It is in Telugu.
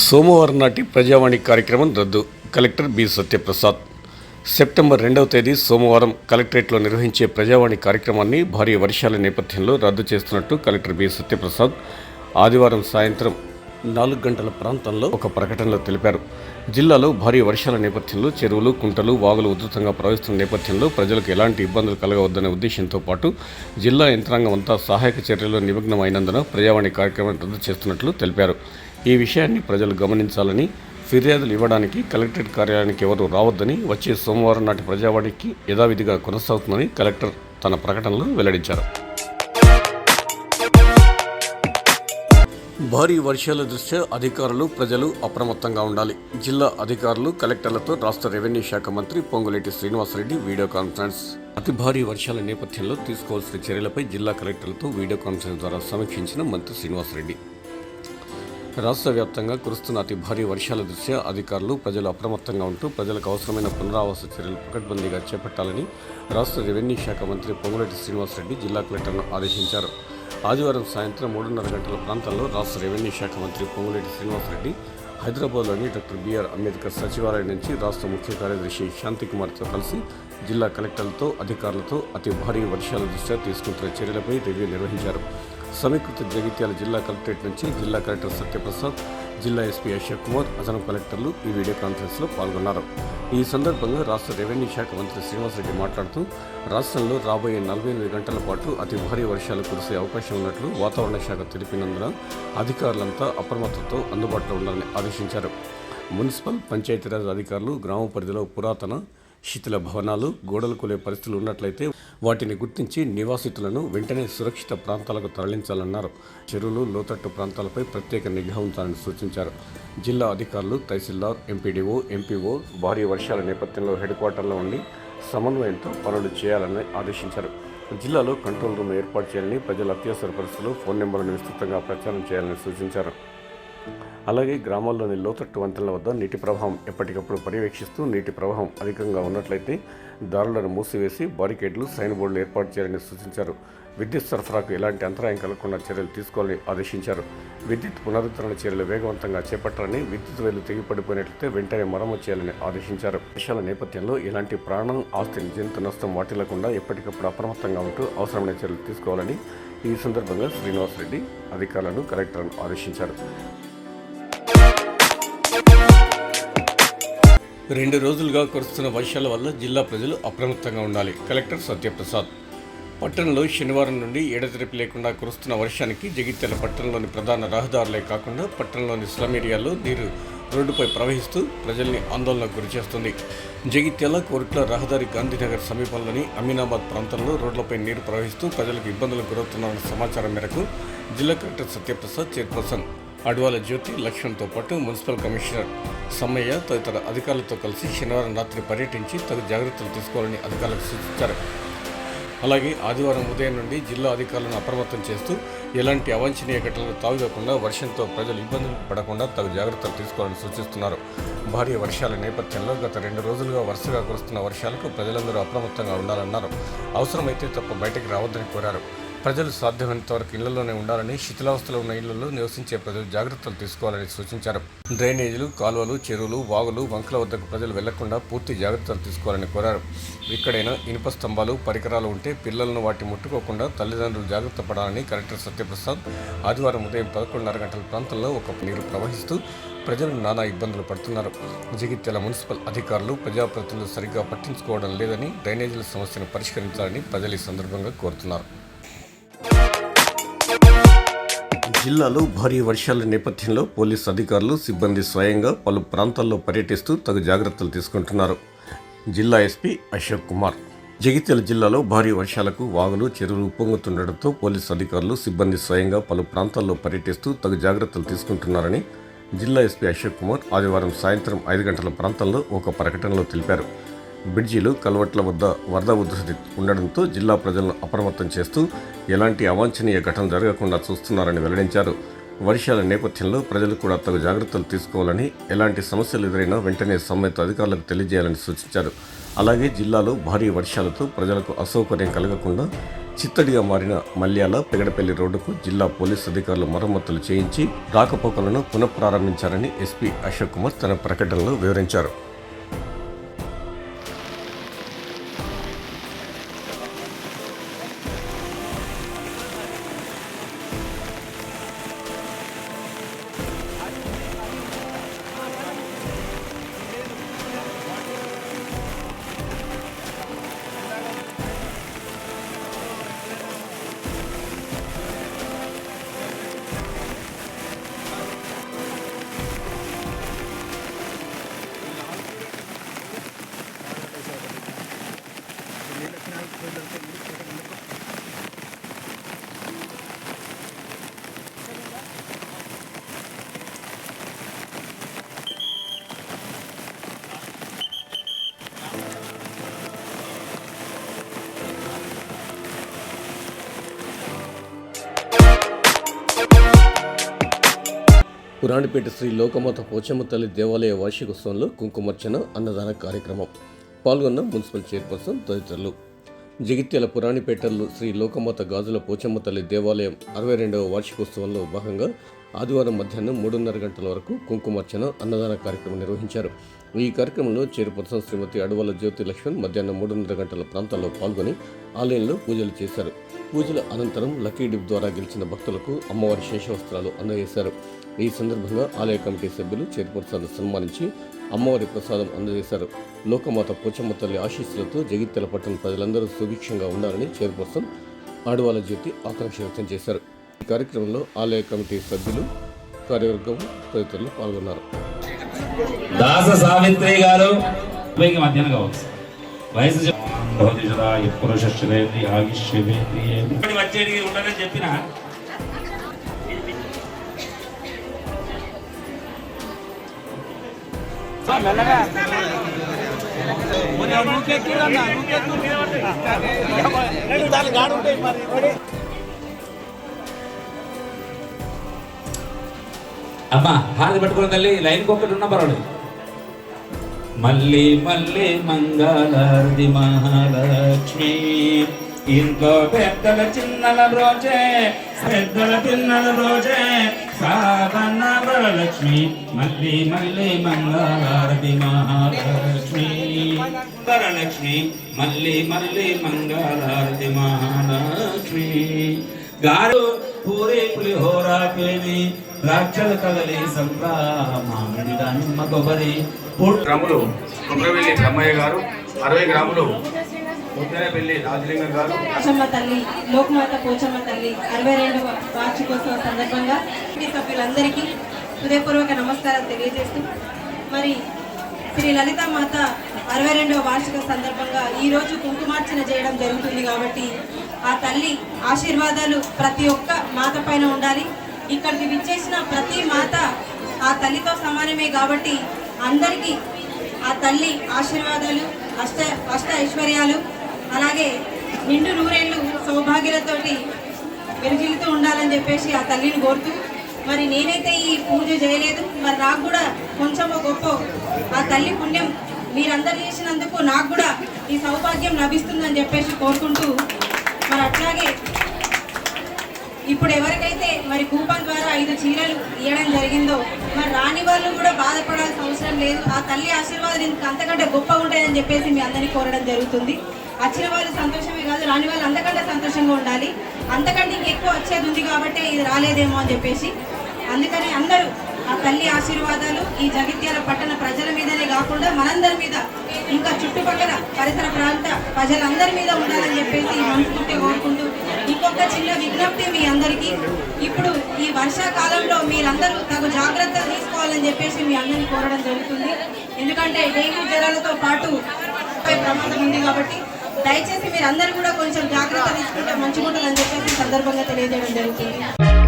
సోమవారం నాటి ప్రజావాణి కార్యక్రమం రద్దు. Collector B Satyaprasad. సెప్టెంబర్ రెండవ తేదీ సోమవారం కలెక్టరేట్లో నిర్వహించే ప్రజావాణి కార్యక్రమాన్ని భారీ వర్షాల నేపథ్యంలో రద్దు చేస్తున్నట్టు కలెక్టర్ బి సత్యప్రసాద్ ఆదివారం సాయంత్రం నాలుగు గంటల ప్రాంతంలో ఒక ప్రకటనలో తెలిపారు. జిల్లాలో భారీ వర్షాల నేపథ్యంలో చెరువులు కుంటలు వాగులు ఉధృతంగా ప్రవహిస్తున్న నేపథ్యంలో ప్రజలకు ఎలాంటి ఇబ్బందులు కలగవద్దనే ఉద్దేశంతో పాటు జిల్లా యంత్రాంగం అంతా సహాయక చర్యల్లో నిమగ్నమైనందున ప్రజావాణి కార్యక్రమం రద్దు చేస్తున్నట్లు తెలిపారు. ఈ విషయాన్ని ప్రజలు గమనించాలని ఫిర్యాదులు ఇవ్వడానికి కలెక్టరేట్ కార్యాలయానికి ఎవరూ రావద్దని వచ్చే సోమవారం నాటి ప్రజావాడికి యథావిధిగా కొనసాగుతుందని కలెక్టర్ తన ప్రకటనలో వెల్లడించారు. భారీ వర్షాల దృష్ట్యా అధికారులు ప్రజలు అప్రమత్తంగా ఉండాలి. జిల్లా అధికారులు కలెక్టర్లతో రాష్ట్ర రెవెన్యూ శాఖ మంత్రి పొంగులేటి శ్రీనివాసరెడ్డి వీడియో కాన్ఫరెన్స్. అతి భారీ వర్షాల నేపథ్యంలో తీసుకోవాల్సిన చర్యలపై జిల్లా కలెక్టర్లతో వీడియో కాన్ఫరెన్స్ ద్వారా సమీక్షించిన మంత్రి శ్రీనివాసరెడ్డి. రాష్ట్ర వ్యాప్తంగా కురుస్తున్న అతి భారీ వర్షాల దృష్ట్యా అధికారులు ప్రజలు అప్రమత్తంగా ఉంటూ ప్రజలకు అవసరమైన పునరావాస చర్యలు పకడ్బందీగా చేపట్టాలని రాష్ట్ర రెవెన్యూ శాఖ మంత్రి పొంగులటి శ్రీనివాసరెడ్డి జిల్లా కలెక్టర్ను ఆదేశించారు. ఆదివారం సాయంత్రం మూడున్నర గంటల ప్రాంతంలో రాష్ట్ర రెవెన్యూ శాఖ మంత్రి పొంగులేటి శ్రీనివాసరెడ్డి హైదరాబాద్లోని డాక్టర్ బిఆర్ అంబేద్కర్ సచివాలయం నుంచి రాష్ట్ర ముఖ్య కార్యదర్శి శాంతికుమార్తో కలిసి జిల్లా కలెక్టర్లతో అధికారులతో అతి భారీ వర్షాల దృష్ట్యా తీసుకుంటున్న చర్యలపై రివ్యూ నిర్వహించారు. సమీకృత జగిత్యాల జిల్లా కలెక్టరేట్ నుంచి జిల్లా కలెక్టర్ సత్యప్రసాద్ జిల్లా ఎస్పీ అశోక్ కుమార్ అదనపు కలెక్టర్లు ఈ వీడియో కాన్ఫరెన్స్లో పాల్గొన్నారు. ఈ సందర్భంగా రాష్ట్ర రెవెన్యూ శాఖ మంత్రి శ్రీనివాసరెడ్డి మాట్లాడుతూ రాష్ట్రంలో రాబోయే నలభై ఎనిమిది గంటల పాటు అతి భారీ వర్షాలు కురిసే అవకాశం ఉన్నట్లు వాతావరణ శాఖ తెలిపినందున అధికారులంతా అప్రమత్తతో అందుబాటులో ఉండాలని ఆదేశించారు. మున్సిపల్ పంచాయతీరాజ్ అధికారులు గ్రామ పరిధిలో పురాతన శిథిల భవనాలు గోడలు కొలే పరిస్థితులు ఉన్నట్లయితే వాటిని గుర్తించి నివాసితులను వెంటనే సురక్షిత ప్రాంతాలకు తరలించాలన్నారు. చెరువులు లోతట్టు ప్రాంతాలపై ప్రత్యేక నిఘా ఉంచాలని సూచించారు. జిల్లా అధికారులు తహసీల్దార్ ఎంపీడీఓ ఎంపీఓ భారీ వర్షాల నేపథ్యంలో హెడ్ క్వార్టర్లో ఉండి సమన్వయంతో పనులు చేయాలని ఆదేశించారు. జిల్లాలో కంట్రోల్ రూమ్ ఏర్పాటు చేయాలని ప్రజల అత్యవసర పరిస్థితులు ఫోన్ నెంబర్లను విస్తృతంగా ప్రచారం చేయాలని సూచించారు. అలాగే గ్రామాల్లోని లోతట్టు వంతెనల వద్ద నీటి ప్రవాహం ఎప్పటికప్పుడు పర్యవేక్షిస్తూ నీటి ప్రవాహం అధికంగా ఉన్నట్లయితే దారులను మూసివేసి బారికేడ్లు సైన్ బోర్డులు ఏర్పాటు చేయాలని సూచించారు. విద్యుత్ సరఫరాకు ఎలాంటి అంతరాయం కలగకుండా చర్యలు తీసుకోవాలని ఆదేశించారు. విద్యుత్ పునరుద్ధరణ చర్యలు వేగవంతంగా చేపట్టాలని విద్యుత్ వేలు తెగిపడిపోయినట్లయితే వెంటనే మరమ్మతు చేయాలని ఆదేశించారు. వర్షాల నేపథ్యంలో ఎలాంటి ప్రాణం ఆస్తి జంతు నష్టం వాటిల్లకుండా ఎప్పటికప్పుడు అప్రమత్తంగా ఉంటూ అవసరమైన చర్యలు తీసుకోవాలని ఈ సందర్భంగా శ్రీనివాసరెడ్డి అధికారులను కలెక్టర్ను ఆదేశించారు. రెండు రోజులుగా కురుస్తున్న వర్షాల వల్ల జిల్లా ప్రజలు అప్రమత్తంగా ఉండాలి. కలెక్టర్ సత్యప్రసాద్. పట్టణంలో శనివారం నుండి ఎడతెరిపి లేకుండా కురుస్తున్న వర్షానికి జగిత్యాల పట్టణంలోని ప్రధాన రహదారులే కాకుండా పట్టణంలోని స్లమ్ ఏరియాల్లో నీరు రోడ్డుపై ప్రవహిస్తూ ప్రజల్ని ఆందోళనకు గురిచేస్తుంది జగిత్యాల కోరుట్ల రహదారి గాంధీనగర్ సమీపంలోని అమీనాబాద్ ప్రాంతంలో రోడ్లపై నీరు ప్రవహిస్తూ ప్రజలకు ఇబ్బందులు గురవుతున్నారన్న సమాచారం మేరకు జిల్లా కలెక్టర్ సత్యప్రసాద్ చైర్పర్సన్ అడ్వాల జ్యోతి లక్ష్మణ్తో పాటు మున్సిపల్ కమిషనర్ సమ్మయ్య తదితర అధికారులతో కలిసి శనివారం రాత్రి పర్యటించి తగు జాగ్రత్తలు తీసుకోవాలని అధికారులకు సూచించారు. అలాగే ఆదివారం ఉదయం నుండి జిల్లా అధికారులను అప్రమత్తం చేస్తూ ఎలాంటి అవాంఛనీయ ఘటనలు తావివ్వకుండా వర్షంతో ప్రజలు ఇబ్బందులు పడకుండా తగు జాగ్రత్తలు తీసుకోవాలని సూచిస్తున్నారు. భారీ వర్షాల నేపథ్యంలో గత రెండు రోజులుగా వరుసగా కురుస్తున్న వర్షాలకు ప్రజలందరూ అప్రమత్తంగా ఉండాలన్నారు. అవసరమైతే తప్ప బయటకు రావద్దని కోరారు. ప్రజలు సాధ్యమైనంత వరకు ఇళ్ళలోనే ఉండాలని శిథిలావస్థలో ఉన్న ఇళ్ళలో నివసించే ప్రజలు జాగ్రత్తలు తీసుకోవాలని సూచించారు. డ్రైనేజీలు కాలువలు చెరువులు వాగులు వంకల వద్దకు ప్రజలు వెళ్ళకుండా పూర్తి జాగ్రత్తలు తీసుకోవాలని కోరారు. ఇక్కడైనా ఇనుప స్తంభాలు పరికరాలు ఉంటే పిల్లలను వాటి ముట్టుకోకుండా తల్లిదండ్రులు జాగ్రత్త పడాలని కలెక్టర్ సత్యప్రసాద్ ఆదివారం ఉదయం పదకొండున్నర గంటల ప్రాంతంలో ఒక నీరు ప్రవహిస్తూ ప్రజలు నానా ఇబ్బందులు పడుతున్నారు. జగిత్యాల మున్సిపల్ అధికారులు ప్రజాప్రతినిధులు సరిగ్గా పట్టించుకోవడం లేదని డ్రైనేజీల సమస్యను పరిష్కరించాలని ప్రజలు ఈ సందర్భంగా కోరుతున్నారు. జిల్లాలో భారీ వర్షాల నేపథ్యంలో పోలీసు అధికారులు సిబ్బంది స్వయంగా పలు ప్రాంతాల్లో పర్యటిస్తూ తగు జాగ్రత్తలు తీసుకుంటున్నారు. జిల్లా ఎస్పీ అశోక్ కుమార్. జగిత్యాల జిల్లాలో భారీ వర్షాలకు వాగులు చెరువులు ఉప్పొంగుతుండటంతో పోలీసు అధికారులు సిబ్బంది స్వయంగా పలు ప్రాంతాల్లో పర్యటిస్తూ తగు జాగ్రత్తలు తీసుకుంటున్నారని జిల్లా ఎస్పీ అశోక్ కుమార్ ఆదివారం సాయంత్రం ఐదు గంటల ప్రాంతంలో ఒక ప్రకటనలో తెలిపారు. బ్రిడ్జీలు కల్వట్ల వద్ద వరద ఉధృతి ఉండడంతో జిల్లా ప్రజలను అప్రమత్తం చేస్తూ ఎలాంటి అవాంఛనీయ ఘటన జరగకుండా చూస్తున్నారని వెల్లడించారు. వర్షాల నేపథ్యంలో ప్రజలు కూడా తగు జాగ్రత్తలు తీసుకోవాలని ఎలాంటి సమస్యలు ఎదురైనా వెంటనే సంబంధిత అధికారులకు తెలియజేయాలని సూచించారు. అలాగే జిల్లాలో భారీ వర్షాలతో ప్రజలకు అసౌకర్యం కలగకుండా చిత్తడిగా మారిన మల్యాల పెగడపల్లి రోడ్డుకు జిల్లా పోలీస్ అధికారులు మరమ్మతులు చేయించి రాకపోకలను పునఃప్రారంభించారని ఎస్పీ అశోక్ కుమార్ తన ప్రకటనలో వివరించారు. పురాణిపేట శ్రీ లోకమాత పోచమ్మ తల్లి దేవాలయ వార్షికోత్సవంలో కుంకుమర్చన అన్నదాన కార్యక్రమం. పాల్గొన్న మున్సిపల్ చైర్పర్సన్ తదితరులు. జగిత్యాల పురాణిపేటలో శ్రీ లోకమాత గాజుల పోచమ్మ తల్లి దేవాలయం అరవై రెండవ వార్షికోత్సవంలో భాగంగా ఆదివారం మధ్యాహ్నం మూడున్నర గంటల వరకు కుంకుమర్చన అన్నదాన కార్యక్రమం నిర్వహించారు. ఈ కార్యక్రమంలో చైర్పర్సన్ శ్రీమతి అడవల జ్యోతి లక్ష్మణ్ మధ్యాహ్నం మూడున్నర గంటల ప్రాంతాల్లో పాల్గొని ఆలయంలో పూజలు చేశారు. పూజల అనంతరం లక్కీ డిప్ ద్వారా గెలిచిన భక్తులకు అమ్మవారి శేషవస్త్రాలు అందజేశారు. ఈ సందర్భంగా ఆలయ కమిటీ సభ్యులు చైర్పర్సన్ సన్మానించి అమ్మవారి ప్రసాదం అందజేశారు. లోకమాత పోచమ్మ తల్లి ఆశీస్సులతో జగిత్యాల పట్టణ ప్రజలందరూ సుభిక్షంగా ఉండాలని చైర్పర్సన్ ఆడవాల జ్యోతి ఆకాంక్ష వ్యక్తం చేశారు. ఈ కార్యక్రమంలో ఆలయ కమిటీ సభ్యులు కార్యవర్గం తదితరులు పాల్గొన్నారు. దాస సావిత్రి గారు. పైకి మధ్యాహ్నం కావచ్చు. వయసు వచ్చేది ఉండదని చెప్పిన? అమ్మా హారతి పట్టుకున్న తల్లి లైన్ ఒక్కటి ఉన్న పర్వాలేదు. మళ్ళీ మళ్ళీ మంగళారతి మహాలక్ష్మి. ఇంట్లో పెద్దల చిన్నల రోజే పెద్దల పిన్నల రోజే సాధన వరలక్ష్మి. మళ్ళీ మళ్ళీ మంగళారతి మహాలక్ష్మి. వరలక్ష్మి మళ్ళీ మళ్ళీ మంగళారతి మహాలక్ష్మి. గారు పూరి పులిహోరా పేని ద్రాక్షలు కదలి సంప్రా మామిడి దానిమ్మ కొబ్బరి గ్రాములు కుమ్రవెల్లి బ్రహ్మయ్య గారు అరవై గ్రాములు ముద్దనపల్లి రాజలింగం గారు. పోచమ్మ తల్లి లోకమాత పోచమ్మ తల్లి అరవై రెండవ వార్షికోత్సవం సందర్భంగా సభ్యులందరికీ హృదయపూర్వక నమస్కారం తెలియజేస్తూ మరి శ్రీ లలిత మాత అరవై రెండవ వార్షిక సందర్భంగా ఈ రోజు కుంకుమార్చన చేయడం జరుగుతుంది కాబట్టి ఆ తల్లి ఆశీర్వాదాలు ప్రతి ఒక్క మాత పైన ఉండాలి. ఇక్కడికి విచ్చేసిన ప్రతి మాత ఆ తల్లితో సమానమే కాబట్టి అందరికీ ఆ తల్లి ఆశీర్వాదాలు అష్ట అష్ట ఐశ్వర్యాలు అలాగే నిండు నూరేళ్ళు సౌభాగ్యాలతోటి వెలుగిలుతూ ఉండాలని చెప్పేసి ఆ తల్లిని కోరుతూ మరి నేనైతే ఈ పూజ చేయలేదు. మరి నాకు కూడా కొంచెమో గొప్ప ఆ తల్లి పుణ్యం మీరందరూ చేసినందుకు నాకు కూడా ఈ సౌభాగ్యం లభిస్తుందని చెప్పేసి కోరుకుంటూ మరి అట్లాగే ఇప్పుడు ఎవరికైతే మరి కూపన్ ద్వారా ఐదు చీరలు ఇవ్వడం జరిగిందో మరి రాని వాళ్ళు కూడా బాధపడాల్సిన అవసరం లేదు. ఆ తల్లి ఆశీర్వాదం ఇంక అంతకంటే గొప్పగా ఉంటాయని చెప్పేసి మీ అందరినీ కోరడం జరుగుతుంది. వచ్చిన వాళ్ళు సంతోషమే కాదు రాని వాళ్ళు అంతకంటే సంతోషంగా ఉండాలి. అంతకంటే ఇంకెక్కువ వచ్చేది ఉంది కాబట్టి ఇది రాలేదేమో అని చెప్పేసి అందుకని అందరూ ఆ తల్లి ఆశీర్వాదాలు ఈ జగిత్యాల పట్టణ ప్రజల మీదనే కాకుండా మనందరి మీద ఇంకా చుట్టుపక్కల పరిసర ప్రాంత ప్రజలందరి మీద ఉండాలని చెప్పేసి మనసుకుంటే కోరుకుంటూ ఇంకొక చిన్న విజ్ఞప్తి మీ అందరికీ. ఇప్పుడు ఈ వర్షాకాలంలో మీరందరూ తగు జాగ్రత్తలు తీసుకోవాలని చెప్పేసి మీ అందరినీ కోరడం జరుగుతుంది. ఎందుకంటే డెంగ్యూ జ్వరాలతో పాటు ప్రమాదం ఉంది కాబట్టి దయచేసి మీరు అందరూ కూడా కొంచెం జాగ్రత్త తీసుకుంటే మంచిగా అని చెప్పేసి సందర్భంగా తెలియజేయడం జరుగుతుంది.